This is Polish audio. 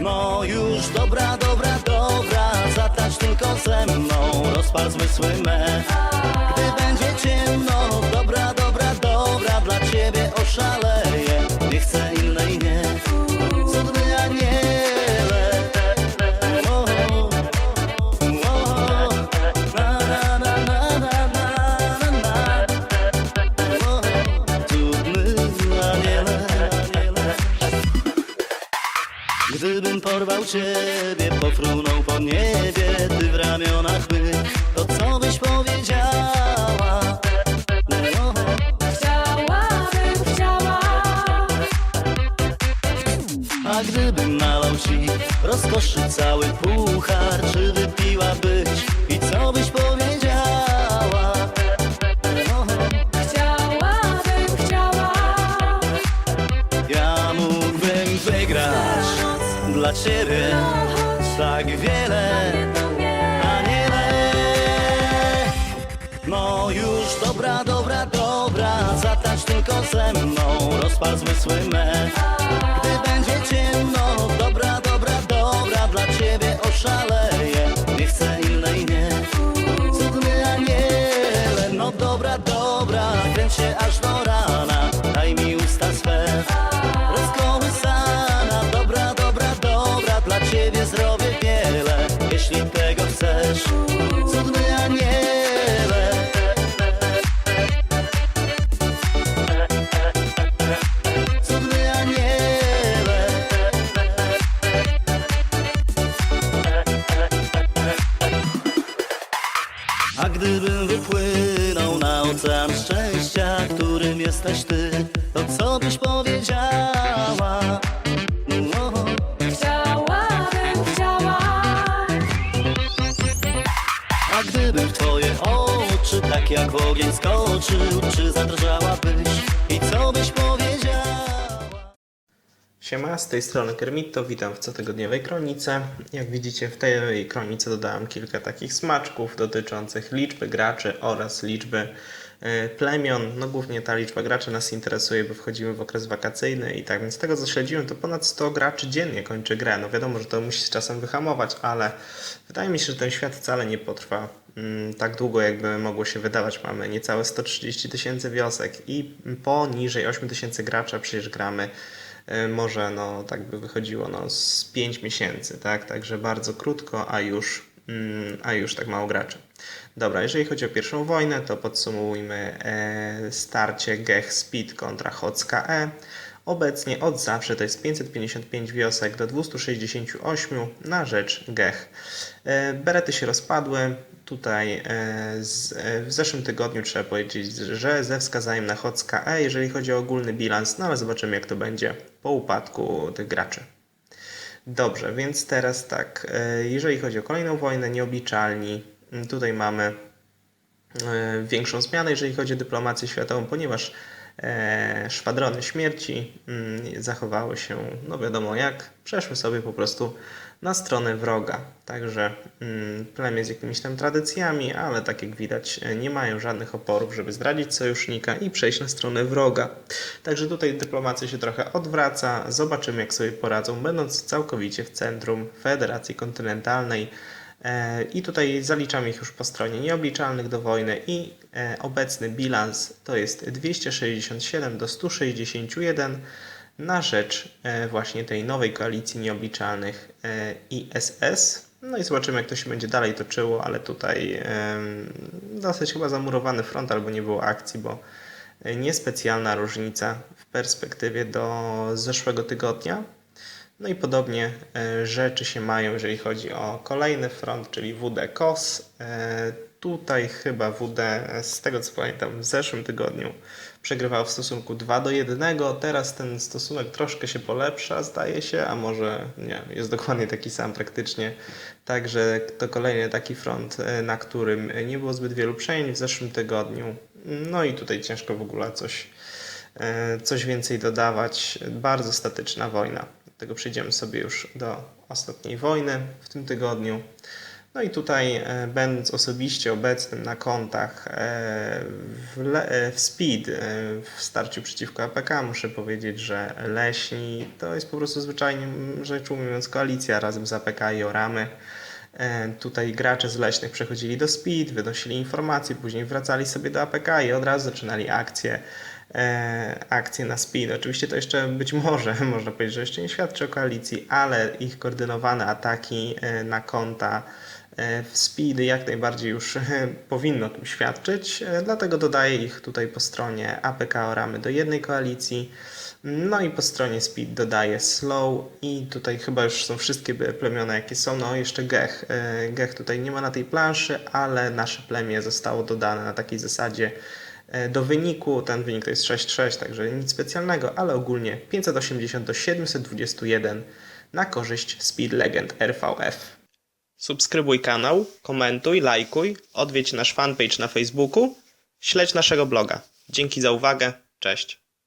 No już dobra, dobra, dobra Zatacz tylko ze mną. Rozpal zmysły me Gdy będzie ciemno Dobra, dobra, dobra Dla ciebie oszaleję Gdybym porwał ciebie, pofrunął po niebie Ty w ramionach my, to co byś powiedziała? No, Chciałabym, chciała a gdybym nalał ci rozkoszy cały puchar Czy wypiłabyś i co byś powiedziała? Dla ciebie. No tak wiele nie. to mnie. Aniele No już dobra, dobra, dobra. Zatacz tylko ze mną. Rozpal zmysły me Gdy będzie ciemno Dobra, dobra, dobra. Dla ciebie oszaleję. Nie chcę innej, nie. Cudny aniele. No dobra, dobra. Kręć się aż do Jeśli tego chcesz. Cudny aniele. Cudny aniele. A gdybym wypłynął na ocean szczęścia, którym jesteś ty, to co byś powiedziała? A gdybym w twoje oczy tak jak w ogień skoczył, czy zadrżałabyś i co byś powiedziała? Siema, z tej strony Kermito, witam w cotygodniowej kronice. Jak widzicie w tej kronice dodałem kilka takich smaczków dotyczących liczby graczy oraz liczby plemion. No głównie ta liczba graczy nas interesuje, bo wchodzimy w okres wakacyjny i tak więc z tego co śledziłem to ponad 100 graczy dziennie kończy grę. No wiadomo, że to musi z czasem wyhamować, ale wydaje mi się, że ten świat wcale nie potrwa mm, tak długo jakby mogło się wydawać. Mamy niecałe 130 tysięcy wiosek i poniżej 8 tysięcy gracza przecież gramy y, może no tak by wychodziło no z 5 miesięcy, tak? Także bardzo krótko, a już, a już tak mało graczy. Dobra, jeżeli chodzi o pierwszą wojnę, to podsumujmy e, starcie Gech Speed kontra Hocka E. Obecnie od zawsze to jest 555 wiosek do 268 na rzecz Gech. E, Berety się rozpadły. Tutaj e, w zeszłym tygodniu trzeba powiedzieć, że ze wskazaniem na Hocka E, jeżeli chodzi o ogólny bilans, no ale zobaczymy jak to będzie po upadku tych graczy. Dobrze, więc teraz tak, e, jeżeli chodzi o kolejną wojnę, nieobliczalni, tutaj mamy e, większą zmianę, jeżeli chodzi o dyplomację światową, ponieważ e, szwadrony śmierci zachowały się, no wiadomo jak, przeszły sobie po prostu na stronę wroga. Także mm, plemię z jakimiś tam tradycjami, ale tak jak widać, e, nie mają żadnych oporów, żeby zdradzić sojusznika i przejść na stronę wroga. Także tutaj dyplomacja się trochę odwraca. Zobaczymy, jak sobie poradzą, będąc całkowicie w centrum Federacji Kontynentalnej. E, I tutaj zaliczam ich już po stronie nieobliczalnych do wojny i e, obecny bilans to jest 267 do 161 na rzecz e, właśnie tej nowej koalicji nieobliczalnych e, ISS. No i zobaczymy, jak to się będzie dalej toczyło, ale tutaj dosyć chyba zamurowany front, albo nie było akcji, bo e, niespecjalna różnica w perspektywie do zeszłego tygodnia. No i podobnie rzeczy się mają, jeżeli chodzi o kolejny front, czyli WD KOS. E, Tutaj chyba WD, z tego co pamiętam, w zeszłym tygodniu przegrywał w stosunku 2 do 1. Teraz ten stosunek troszkę się polepsza, zdaje się, a może nie, jest dokładnie taki sam praktycznie. Także to kolejny taki front, e, na którym nie było zbyt wielu przejęć w zeszłym tygodniu. No i tutaj ciężko w ogóle coś, e, coś więcej dodawać. Bardzo statyczna wojna. Do tego przejdziemy sobie już do ostatniej wojny w tym tygodniu. No i tutaj, e, będąc osobiście obecnym na kontach e, w, e, w Speed, w starciu przeciwko APK, muszę powiedzieć, że Leśni to jest po prostu zwyczajnie rzecz ujmując koalicja razem z APK i Oramy. Tutaj gracze z leśnych przechodzili do Speed, wynosili informacje, później wracali sobie do APK i od razu zaczynali akcje, e, akcje na Speed. Oczywiście to jeszcze być może, można powiedzieć, że jeszcze nie świadczy o koalicji, ale ich koordynowane ataki na konta e, w Speed jak najbardziej już e, powinno tym świadczyć, e, dlatego dodaję ich tutaj po stronie APK Oramy do jednej koalicji. No i po stronie Speed dodaję Slow i tutaj chyba już są wszystkie plemiona jakie są. No jeszcze Gech. Gech tutaj nie ma na tej planszy, ale nasze plemię zostało dodane na takiej zasadzie do wyniku. Ten wynik to jest 6-6, także nic specjalnego, ale ogólnie 580 do 721 na korzyść Speed Legend RVF. Subskrybuj kanał, komentuj, lajkuj, odwiedź nasz fanpage na Facebooku, śledź naszego bloga. Dzięki za uwagę, cześć.